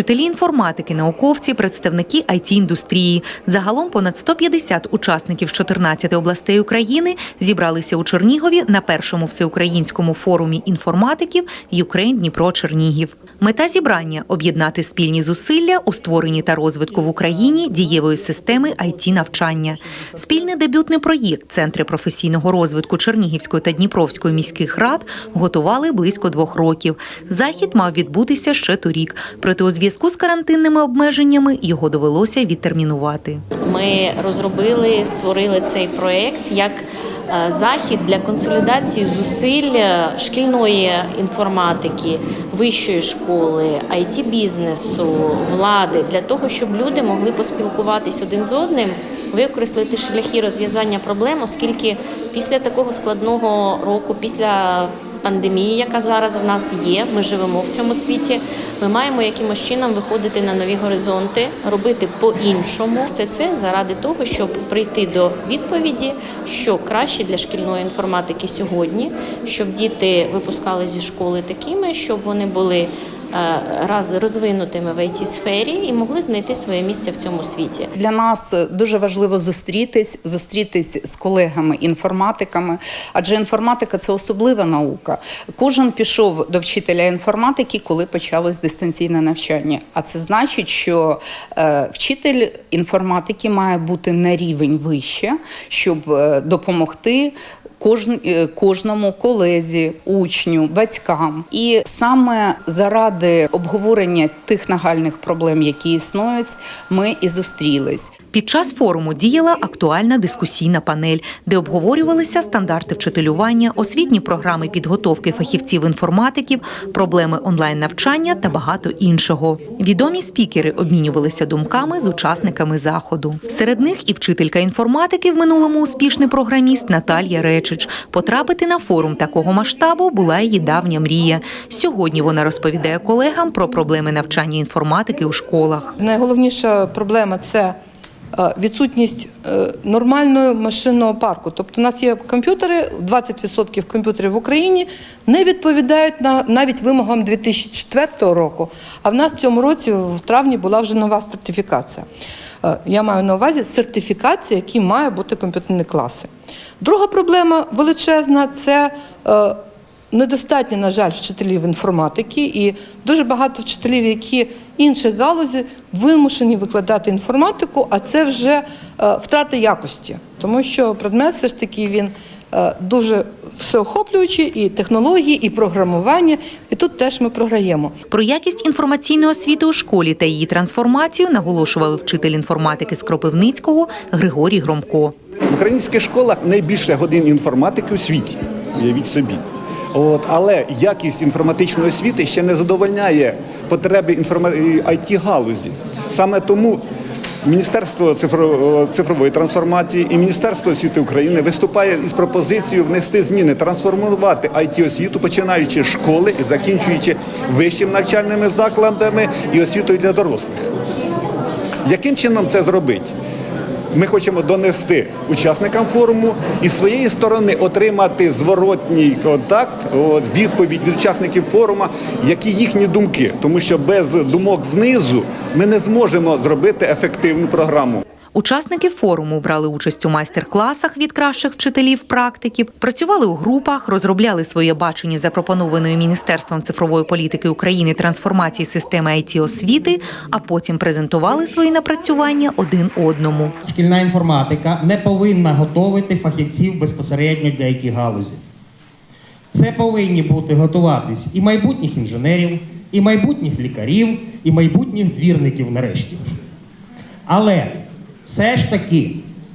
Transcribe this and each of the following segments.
вчителі інформатики, науковці, представники it індустрії. Загалом понад 150 учасників з 14 областей України зібралися у Чернігові на першому всеукраїнському форумі інформатиків Юкрейн Дніпро Чернігів. Мета зібрання об'єднати спільні зусилля у створенні та розвитку в Україні дієвої системи it навчання. Спільний дебютний проєкт Центри професійного розвитку Чернігівської та Дніпровської міських рад готували близько двох років. Захід мав відбутися ще торік, проте у зв'язку з карантинними обмеженнями його довелося відтермінувати. Ми розробили, створили цей проєкт як захід для консолідації зусиль е, шкільної інформатики, вищої школи, it бізнесу, влади для того, щоб люди могли поспілкуватись один з одним, використати шляхи розв'язання проблем, оскільки після такого складного року, після пандемії, яка зараз в нас є, ми живемо в цьому світі. Ми маємо якимось чином виходити на нові горизонти, робити по-іншому. Все це заради того, щоб прийти до відповіді, що краще для шкільної інформатики сьогодні, щоб діти випускали зі школи такими, щоб вони були раз розвинутими в it сфері і могли знайти своє місце в цьому світі. Для нас дуже важливо зустрітись, зустрітись з колегами-інформатиками, адже інформатика це особлива наука. Кожен пішов до вчителя інформатики, коли почалось дистанційне навчання. А це значить, що е, вчитель інформатики має бути на рівень вище, щоб е, допомогти. Е, кожному колезі, учню, батькам, і саме заради обговорення тих нагальних проблем, які існують, ми і зустрілись. Під час форуму діяла актуальна дискусійна панель, де обговорювалися стандарти вчителювання, освітні програми підготовки фахівців інформатиків, проблеми онлайн-навчання та багато іншого. Відомі спікери обмінювалися думками з учасниками заходу. Серед них і вчителька інформатики в минулому успішний програміст Наталія Речич. Потрапити на форум такого масштабу була її давня мрія. Сьогодні вона розповідає колегам про проблеми навчання інформатики у школах. Найголовніша проблема це е, відсутність е, нормального машинного парку. Тобто у нас є комп'ютери, 20% комп'ютерів в Україні не відповідають на навіть вимогам 2004 року. А в нас в цьому році в травні була вже нова сертифікація. Е, Я маю на увазі сертифікація, які має бути комп'ютерні класи. Друга проблема величезна це е, недостатньо, на жаль, вчителів інформатики, і дуже багато вчителів, які інших галузі вимушені викладати інформатику, а це вже е, втрата якості, тому що предмет все ж таки він е, дуже всеохоплюючий, і технології, і програмування, і тут теж ми програємо. Про якість інформаційної освіти у школі та її трансформацію наголошував вчитель інформатики з Кропивницького Григорій Громко. В українських школах найбільше годин інформатики у світі. Уявіть собі. От, але якість інформатичної освіти ще не задовольняє потреби it галузі. Саме тому Міністерство цифрової трансформації і Міністерство освіти України виступає із пропозицією внести зміни, трансформувати it освіту, починаючи з школи і закінчуючи вищими навчальними закладами і освітою для дорослих. Яким чином це зробити? Ми хочемо донести учасникам форуму і з своєї сторони отримати зворотній контакт, відповідь від учасників форуму, які їхні думки, тому що без думок знизу ми не зможемо зробити ефективну програму. Учасники форуму брали участь у майстер-класах від кращих вчителів практиків, працювали у групах, розробляли своє бачення запропонованої Міністерством цифрової політики України трансформації системи it освіти, а потім презентували свої напрацювання один одному. Шкільна інформатика не повинна готовити фахівців безпосередньо для it галузі. Це повинні бути готуватись і майбутніх інженерів, і майбутніх лікарів, і майбутніх двірників нарешті. Але все ж таки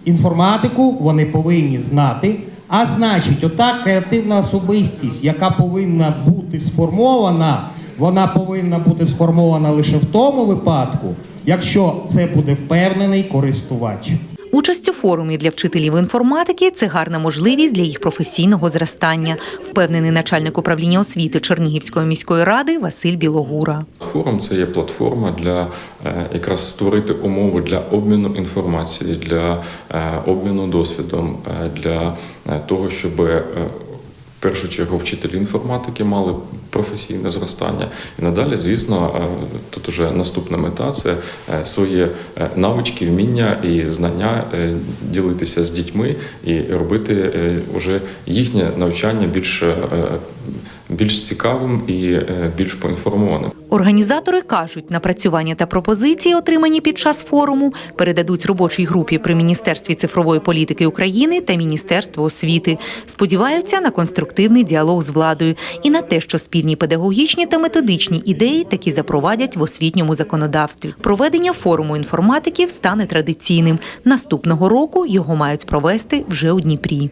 інформатику вони повинні знати. А значить, ота креативна особистість, яка повинна бути сформована, вона повинна бути сформована лише в тому випадку, якщо це буде впевнений користувач. Участь у форумі для вчителів інформатики це гарна можливість для їх професійного зростання, впевнений начальник управління освіти Чернігівської міської ради Василь Білогура. Форум це є платформа для е, якраз створити умови для обміну інформації, для е, обміну досвідом, е, для того, щоб першу чергу вчителі інформатики мали професійне зростання. І надалі, звісно, е, тут уже наступна мета це е, свої е, навички, вміння і знання ділитися з дітьми і робити вже їхнє навчання більш, більш цікавим і більш поінформованим. Організатори кажуть, напрацювання та пропозиції, отримані під час форуму, передадуть робочій групі при Міністерстві цифрової політики України та Міністерству освіти. Сподіваються на конструктивний діалог з владою і на те, що спільні педагогічні та методичні ідеї таки запровадять в освітньому законодавстві. Проведення форуму інформатиків стане традиційним. Наступного року його мають провести вже у Дніпрі.